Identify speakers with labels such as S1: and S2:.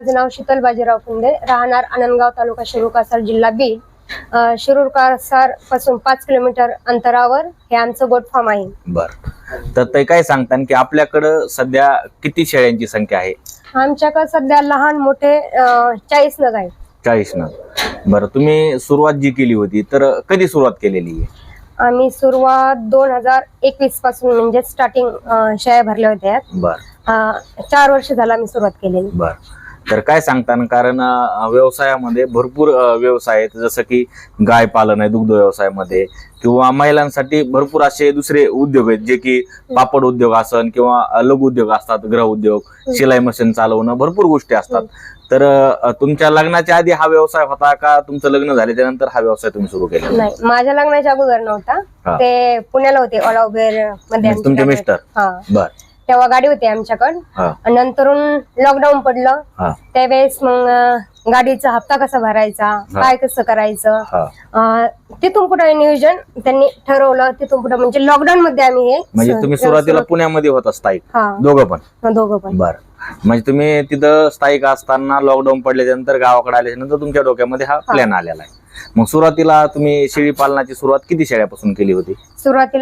S1: माझं नाव शीतल बाजीराव कुंडे. राहणार आनंदगाव तालुका शिरूर कासार जिल्हा बीड अं, शिरूर कासारपासून पाच किलोमीटर अंतरावर हे आमचं गोट फार्म आहे.
S2: बर. तर ते काय सांगतात की आपल्याकडं सध्या किती शेळ्यांची संख्या आहे?
S1: आमच्याकडे सध्या लहान मोठे चाळीस नग आहेत.
S2: चाळीस न बरं तुम्ही सुरुवात जी केली होती तर कधी सुरुवात केलेली आहे?
S1: आम्ही सुरुवात दोन हजार एकवीसपासून म्हणजे स्टार्टिंग शेळ्या भरल्या होत्या.
S2: बर.
S1: चार वर्ष झालं आम्ही सुरुवात केलेली.
S2: बर. तर काय सांगताना? कारण व्यवसायामध्ये भरपूर व्यवसाय आहेत. जसं की गाय पालन आहे दुग्ध व्यवसायामध्ये किंवा महिलांसाठी भरपूर असे दुसरे उद्योग आहेत जे की पापड उद्योग असन किंवा लघु उद्योग असतात गृह उद्योग शिलाई मशीन चालवणं भरपूर गोष्टी असतात. तर तुमच्या लग्नाच्या आधी हा व्यवसाय होता का? तुमचं लग्न झाल्याच्यानंतर हा व्यवसाय तुम्ही सुरू केला?
S1: नाही माझ्या लग्नाच्या अगोदर. नव्हता. ते पुण्याला होते ऑल ओव्हरमध्ये
S2: म्हणजे तुमचे मिस्टर? बर.
S1: तेव्हा गाडी होती आमच्याकडं.
S2: हा.
S1: नंतरून लॉकडाऊन पडलं.
S2: हा.
S1: त्यावेळेस मग अं, गाडीचा हप्ता कसा भरायचा? काय कसं करायचं?
S2: हा.
S1: अं, तिथून पुढे नियोजन त्यांनी ठरवलं. तिथून पुढे म्हणजे लॉकडाऊन मध्ये आम्ही हे
S2: म्हणजे तुम्ही सुरुवातीला पुण्यामध्ये होता स्थायिक?
S1: हा.
S2: दोघं पण?
S1: दोघं पण.
S2: बर. म्हणजे तुम्ही तिथं स्थायिक असताना लॉकडाऊन पडल्याच्या नंतर गावाकडे आल्याच्यानंतर तुमच्या डोक्यामध्ये हा प्लॅन आलेला आहे. मग सुरुवातीला तुम्ही शेळी पालनाची सुरुवात किती शेळ्यापासून केली होती?
S1: सुरुवातीला